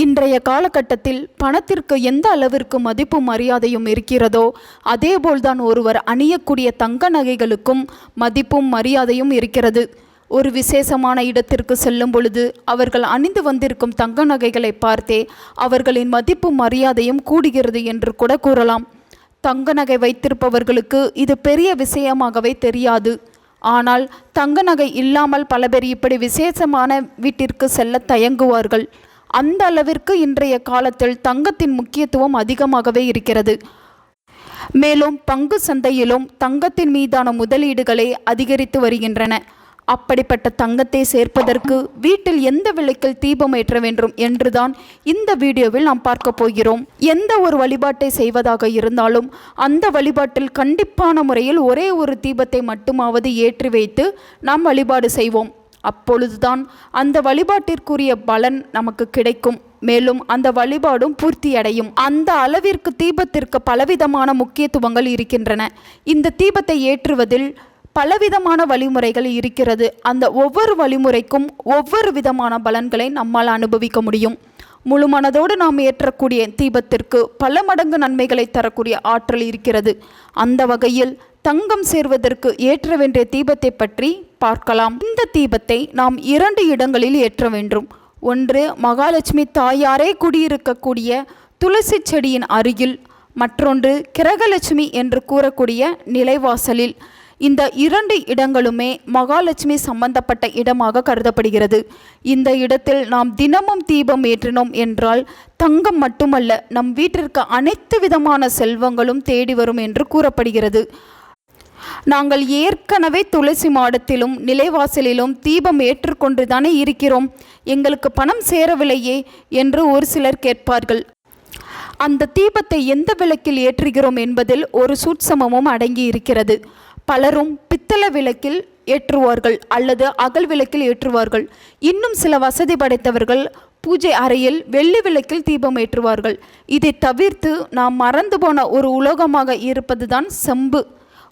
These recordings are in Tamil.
இன்றைய காலகட்டத்தில் பணத்திற்கு எந்த அளவிற்கு மதிப்பு மரியாதையும் இருக்கிறதோ அதேபோல்தான் ஒருவர் அணியக்கூடிய தங்க நகைகளுக்கும் மதிப்பும் மரியாதையும் இருக்கிறது. ஒரு விசேஷமான இடத்திற்கு செல்லும் பொழுது அவர்கள் அணிந்து வந்திருக்கும் தங்க நகைகளை பார்த்தே அவர்களின் மதிப்பும் மரியாதையும் கூடுகிறது என்று கூட கூறலாம். தங்க நகை வைத்திருப்பவர்களுக்கு இது பெரிய விஷயமாகவே தெரியாது. ஆனால் தங்க நகை இல்லாமல் பல பேர் இப்படி விசேஷமான வீட்டிற்கு செல்ல தயங்குவார்கள். அந்த அளவிற்கு இன்றைய காலத்தில் தங்கத்தின் முக்கியத்துவம் அதிகமாகவே இருக்கிறது. மேலும் பங்கு சந்தையிலும் தங்கத்தின் மீதான முதலீடுகளை அதிகரித்து வருகின்றன. அப்படிப்பட்ட தங்கத்தை சேர்ப்பதற்கு வீட்டில் எந்த விலைக்கில் தீபம் ஏற்ற வேண்டும் என்றுதான் இந்த வீடியோவில் நாம் பார்க்க போகிறோம். எந்த ஒரு வழிபாட்டை செய்வதாக இருந்தாலும் அந்த வழிபாட்டில் கண்டிப்பான முறையில் ஒரே ஒரு தீபத்தை மட்டுமாவது ஏற்றி வைத்து நாம் வழிபாடு செய்வோம். அப்பொழுதுதான் அந்த வழிபாட்டிற்குரிய பலன் நமக்கு கிடைக்கும். மேலும் அந்த வழிபாடும் பூர்த்தியடையும். அந்த அளவிற்கு தீபத்திற்கு பலவிதமான முக்கியத்துவங்கள் இருக்கின்றன. இந்த தீபத்தை ஏற்றுவதில் பலவிதமான வழிமுறைகள் இருக்கிறது. அந்த ஒவ்வொரு வழிமுறைக்கும் ஒவ்வொரு விதமான பலன்களை நம்மால் அனுபவிக்க முடியும். முழு மனதோடு நாம் ஏற்றக்கூடிய தீபத்திற்கு பல மடங்கு நன்மைகளை தரக்கூடிய ஆற்றல் இருக்கிறது. அந்த வகையில் தங்கம் சேர்வதற்கு ஏற்ற வேண்டிய தீபத்தை பற்றி பார்க்கலாம். இந்த தீபத்தை நாம் இரண்டு இடங்களில் ஏற்ற வேண்டும். ஒன்று மகாலட்சுமி தாயாரே குடியிருக்கக்கூடிய துளசி செடியின் அருகில். மற்றொன்று கிரகலட்சுமி என்று கூறக்கூடிய நிலைவாசலில். இந்த இரண்டு இடங்களுமே மகாலட்சுமி சம்பந்தப்பட்ட இடமாக கருதப்படுகிறது. இந்த இடத்தில் நாம் தினமும் தீபம் ஏற்றினோம் என்றால் தங்கம் மட்டுமல்ல நம் வீட்டிற்கு அனைத்து விதமான செல்வங்களும் தேடி வரும் என்று கூறப்படுகிறது. நாங்கள் ஏற்கனவே துளசி மாடத்திலும் நிலைவாசலிலும் தீபம் ஏற்றுக்கொண்டு தானே இருக்கிறோம். எங்களுக்கு பணம் சேரவில்லையே என்று ஒரு சிலர் கேட்பார்கள். அந்த தீபத்தை எந்த விளக்கில் ஏற்றுகிறோம் என்பதில் ஒரு சூட்சமமும் அடங்கி இருக்கிறது பலரும் பித்தளை விளக்கில் ஏற்றுவார்கள் அல்லது அகல் விளக்கில் ஏற்றுவார்கள். இன்னும் சில வசதி படைத்தவர்கள் பூஜை அறையில் வெள்ளி விளக்கில் தீபம் ஏற்றுவார்கள். இதை தவிர்த்து நாம் மறந்து போன ஒரு உலோகமாக இருப்பதுதான் செம்பு.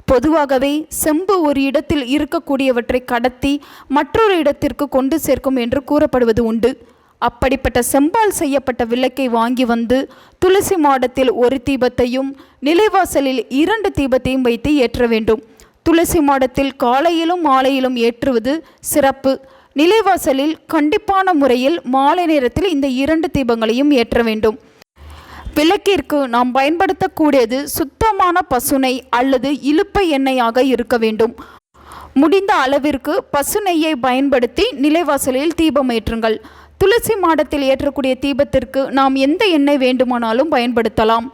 பொதுவாகவே செம்பு ஒரு இடத்தில் இருக்கக்கூடியவற்றை கடத்தி மற்றொரு இடத்திற்கு கொண்டு சேர்க்கும் என்று கூறப்படுவது உண்டு. அப்படிப்பட்ட செம்பால் செய்யப்பட்ட விளக்கை வாங்கி வந்து துளசி மாடத்தில் ஒரு தீபத்தையும் நிலைவாசலில் இரண்டு தீபத்தையும் வைத்து ஏற்ற வேண்டும். துளசி மாடத்தில் காலையிலும் மாலையிலும் ஏற்றுவது சிறப்பு. நிலைவாசலில் கண்டிப்பான முறையில் மாலை நேரத்தில் இந்த இரண்டு தீபங்களையும் ஏற்ற வேண்டும். விளக்கிற்கு நாம் பயன்படுத்தக்கூடியது சுத்தமான பசுனை அல்லது இலுப்பை எண்ணெயாக இருக்க வேண்டும். முடிந்த அளவிற்கு பசுநெய்யை பயன்படுத்தி நிலைவாசலில் தீபம் ஏற்றுங்கள். துளசி மாடத்தில் ஏற்றக்கூடிய தீபத்திற்கு நாம் எந்த எண்ணெய் வேண்டுமானாலும் பயன்படுத்தலாம்.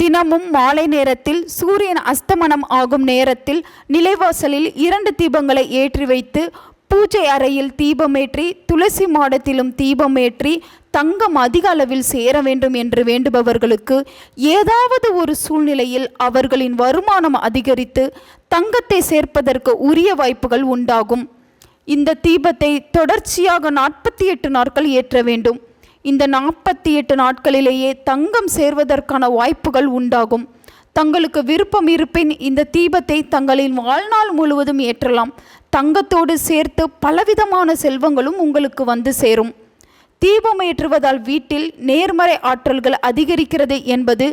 தினமும் மாலை நேரத்தில் சூரியன் அஸ்தமனம் ஆகும் நேரத்தில் நிலைவாசலில் இரண்டு தீபங்களை ஏற்றி வைத்து பூஜை அறையில் தீபமேற்றி துளசி மாடத்திலும் தீபமேற்றி தங்கம் அதிக அளவில் சேர வேண்டும் என்று வேண்டுபவர்களுக்கு ஏதாவது ஒரு சூழ்நிலையில் அவர்களின் வருமானம் அதிகரித்து தங்கத்தை சேர்ப்பதற்கு உரிய வாய்ப்புகள் உண்டாகும். இந்த தீபத்தை தொடர்ச்சியாக நாற்பத்தி எட்டு நாட்கள் ஏற்ற வேண்டும். இந்த நாற்பத்தி எட்டு நாட்களிலேயே தங்கம் சேர்வதற்கான வாய்ப்புகள் உண்டாகும். தங்களுக்கு விருப்பம் இருப்பின் இந்த தீபத்தை தங்களின் வாழ்நாள் முழுவதும் ஏற்றலாம். தங்கத்தோடு சேர்த்து பலவிதமான செல்வங்களும் உங்களுக்கு வந்து சேரும். தீபம் ஏற்றுவதால் வீட்டில் நேர்மறை ஆற்றல்கள் அதிகரிக்கிறது என்பது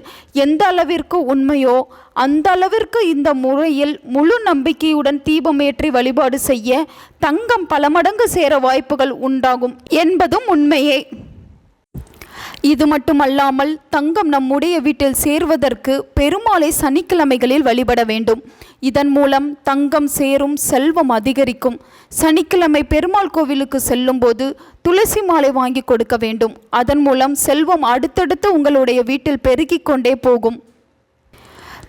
எந்த அளவிற்கு உண்மையோ அந்த அளவிற்கு இந்த முறையில் முழு நம்பிக்கையுடன் தீபம் ஏற்றி வழிபாடு செய்ய தங்கம் பல மடங்கு சேர வாய்ப்புகள் உண்டாகும் என்பதும் உண்மையே. இது மட்டுமல்லாமல் தங்கம் நம்முடைய வீட்டில் சேர்வதற்கு பெருமாளை சனிக்கிழமைகளில் வழிபட வேண்டும். இதன் மூலம் தங்கம் சேரும் செல்வம் அதிகரிக்கும். சனிக்கிழமை பெருமாள் கோவிலுக்கு செல்லும்போது துளசி மாலை வாங்கி கொடுக்க வேண்டும். அதன் மூலம் செல்வம் அடுத்தடுத்து உங்களுடைய வீட்டில் பெருகிக் கொண்டே போகும்.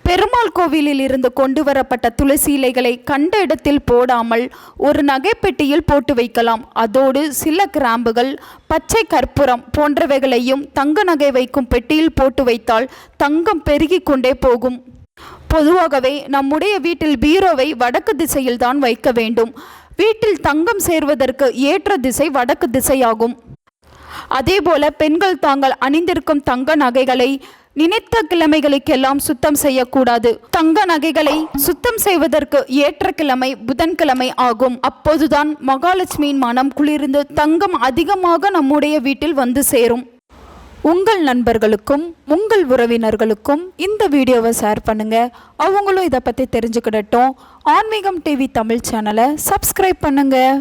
பெருமாள் கோவிலில் இருந்து கொண்டு வரப்பட்ட துளசி இலைகளை கண்ட இடத்தில் போடாமல் ஒரு நகைப்பெட்டியில் போட்டு வைக்கலாம். அதோடு சில கிராம்புகள் பச்சை கற்பூரம் போன்றவைகளையும் தங்க நகை வைக்கும் பெட்டியில் போட்டு வைத்தால் தங்கம் பெருகி கொண்டே போகும். பொதுவாகவே நம்முடைய வீட்டில் பீரோவை வடக்கு திசையில் தான் வைக்க வேண்டும். வீட்டில் தங்கம் சேர்வதற்கு ஏற்ற திசை வடக்கு திசையாகும். அதேபோல பெண்கள் தாங்கள் அணிந்திருக்கும் தங்க நகைகளை நினைத்த கிழமைகளுக்கெல்லாம் சுத்தம் செய்யக்கூடாது. தங்க நகைகளை சுத்தம் செய்வதற்கு ஏற்ற கிழமை புதன்கிழமை ஆகும். அப்போதுதான் மகாலட்சுமியின் மனம் குளிர்ந்து தங்கம் அதிகமாக நம்முடைய வீட்டில் வந்து சேரும். உங்கள் நண்பர்களுக்கும் உங்கள் உறவினர்களுக்கும் இந்த வீடியோவை ஷேர் பண்ணுங்க. அவங்களும் இதை பற்றி தெரிஞ்சுக்கிடட்டும். ஆன்மீகம் டிவி தமிழ் சேனலை சப்ஸ்கிரைப் பண்ணுங்கள்